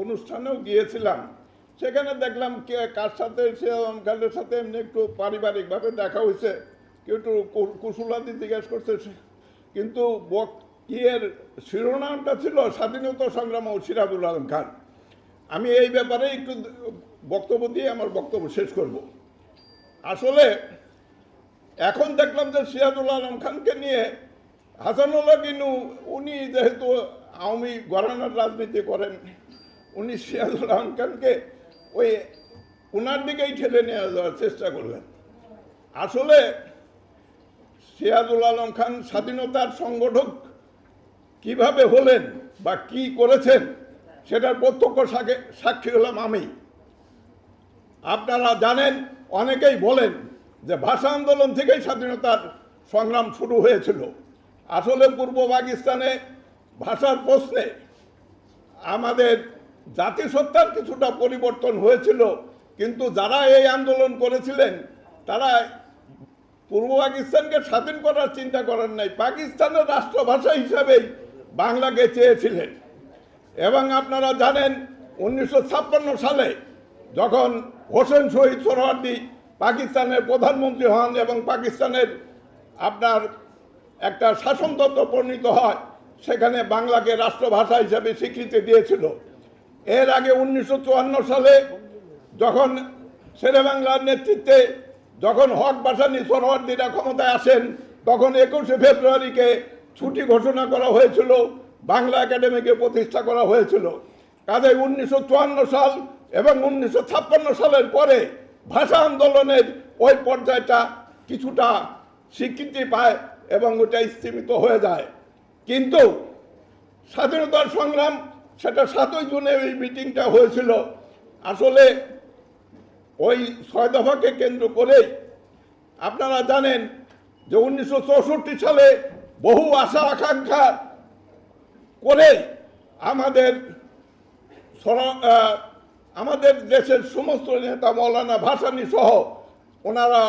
অনুষ্ঠানেও গিয়েছিলাম। সেখানে দেখলাম কে, কার সাথে সে খানের সাথে এমনি একটু পারিবারিকভাবে দেখা হয়েছে। কেউ একটু কুশলাদি জিজ্ঞেস করছে কিন্তু বক ইয়ের শিরোনামটা ছিল স্বাধীনতা সংগ্রাম ও সিরাজুল আলম খান। আমি এই ব্যাপারে একটু বক্তব্য দিয়ে আমার বক্তব্য শেষ করব। আসলে এখন দেখলাম যে সিরাজুল আলম খানকে নিয়ে হাসানুল্লাহ কিনু উনি যেহেতু আওয়ামী গরানার রাজনীতি করেন উনি সিরাজুল আলম খানকে ওই ওনার দিকেই ঠেলে নিয়ে যাওয়ার চেষ্টা করলেন। আসলে সিরাজুল আলম খান স্বাধীনতার সংগঠক কীভাবে হলেন বা কি করেছেন সেটার প্রত্যক্ষ সাক্ষী হলাম আমি। আপনারা জানেন, অনেকেই বলেন যে ভাষা আন্দোলন থেকেই স্বাধীনতার সংগ্রাম শুরু হয়েছিল। আসলে পূর্ব পাকিস্তানে ভাষার প্রশ্নে আমাদের জাতিসত্তার কিছুটা পরিবর্তন হয়েছিল, কিন্তু যারা এই আন্দোলন করেছিলেন, তারা পূর্ব পাকিস্তানকে স্বাধীন করার চিন্তা করেন নাই, পাকিস্তানের রাষ্ট্রভাষা হিসাবেই বাংলাকে চেয়েছিলেন। এবং আপনারা জানেন, উনিশশো ছাপ্পান্ন সালে যখন হোসেন শহীদ সোহরাওয়ার্দী পাকিস্তানের প্রধানমন্ত্রী হন এবং পাকিস্তানের আপনার একটা শাসনতন্ত্র পরিণত হয়, সেখানে বাংলাকে রাষ্ট্রভাষা হিসাবে স্বীকৃতি দিয়েছিল। এর আগে উনিশশো চুয়ান্ন সালে যখন শেরে বাংলার নেতৃত্বে যখন হক বাসানি সরওয়ার্দিরা ক্ষমতায় আসেন, তখন একুশে ফেব্রুয়ারিকে ছুটি ঘোষণা করা হয়েছিল, বাংলা একাডেমিকে প্রতিষ্ঠা করা হয়েছিল। কাজে উনিশশো চুয়ান্ন সাল এবং উনিশশো ছাপ্পান্ন সালের পরে ভাষা আন্দোলনের ওই পর্যায়টা কিছুটা স্বীকৃতি পায় এবং ওটা স্থিমিত হয়ে যায়। কিন্তু স্বাধীনতার সংগ্রাম সেটা সাতই জুনে এই মিটিংটা হয়েছিল। আসলে ওই ছয় দফাকে কেন্দ্র করে আপনারা জানেন যে উনিশশো চৌষট্টি সালে বহু আশা আকাঙ্ক্ষা করে আমাদের আমাদের দেশের সমস্ত নেতা মৌলানা ভাসানী সহ ওনারা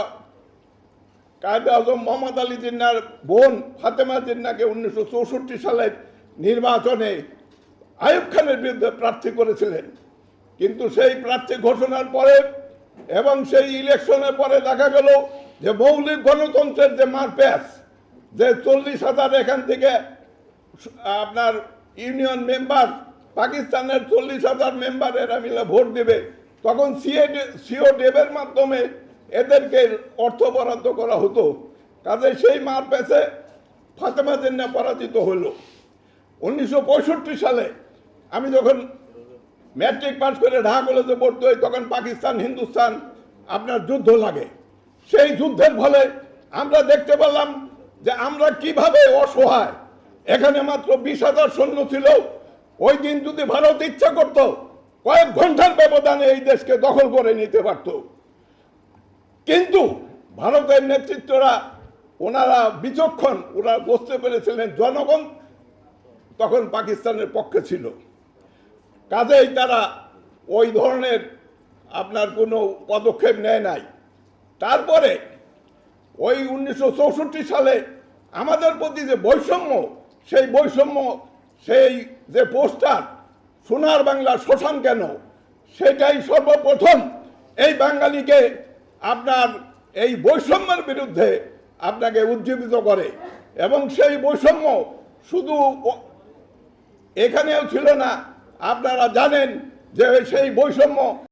কায়দে আজম মোহাম্মদ আলী জিন্নার বোন ফাতেমা জিন্নাকে উনিশশো চৌষট্টি সালের নির্বাচনে আইয়ুব খানের বিরুদ্ধে প্রার্থী করেছিলেন। কিন্তু সেই প্রার্থী ঘোষণার পরে এবং সেই ইলেকশনের পরে দেখা গেল যে মৌলিক গণতন্ত্রের যে মারপ্যাচ, যে চল্লিশ হাজার এখান থেকে আপনার ইউনিয়ন মেম্বার, পাকিস্তানের চল্লিশ হাজার মেম্বার এরা মিলে ভোট দেবে, তখন সিএ সিও ডেবের মাধ্যমে এদেরকে অর্থ বরাদ্দ করা হতো। কাজে সেই মার পেছে ফাতেমা জেন্না পরাজিত হলো। উনিশশো পঁয়ষট্টি সালে আমি যখন ম্যাট্রিক পাস করে ঢাকা কলেজে পড়তে হই তখন পাকিস্তান, হিন্দুস্তান, আপনার যুদ্ধ লাগে। সেই যুদ্ধের ফলে আমরা দেখতে পেলাম যে আমরা কীভাবে অসহায়। এখানে মাত্র বিশ হাজার সৈন্য ছিল। ওই দিন যদি ভারত ইচ্ছা করত, কয়েক ঘণ্টার ব্যবধানে এই দেশকে দখল করে নিতে পারত। কিন্তু ভারতের নেতৃত্বরা, ওনারা বিচক্ষণ, ওরা বুঝতে পেরেছিলেন জনগণ তখন পাকিস্তানের পক্ষে ছিল। কাজেই তারা ওই ধরনের আপনার কোনো পদক্ষেপ নেয় নাই। তারপরে ওই উনিশশো চৌষট্টি সালে আমাদের প্রতি যে বৈষম্য, সেই বৈষম্য, সেই যে পোস্টার, সোনার বাংলা শোষণ কেন, সেটাই সর্বপ্রথম এই বাঙালিকে আপনার এই বৈষম্যের বিরুদ্ধে আপনাকে উজ্জীবিত করে। এবং সেই বৈষম্য শুধু এখানেও ছিল না আপনারা জানেন যে সেই বৈষম্য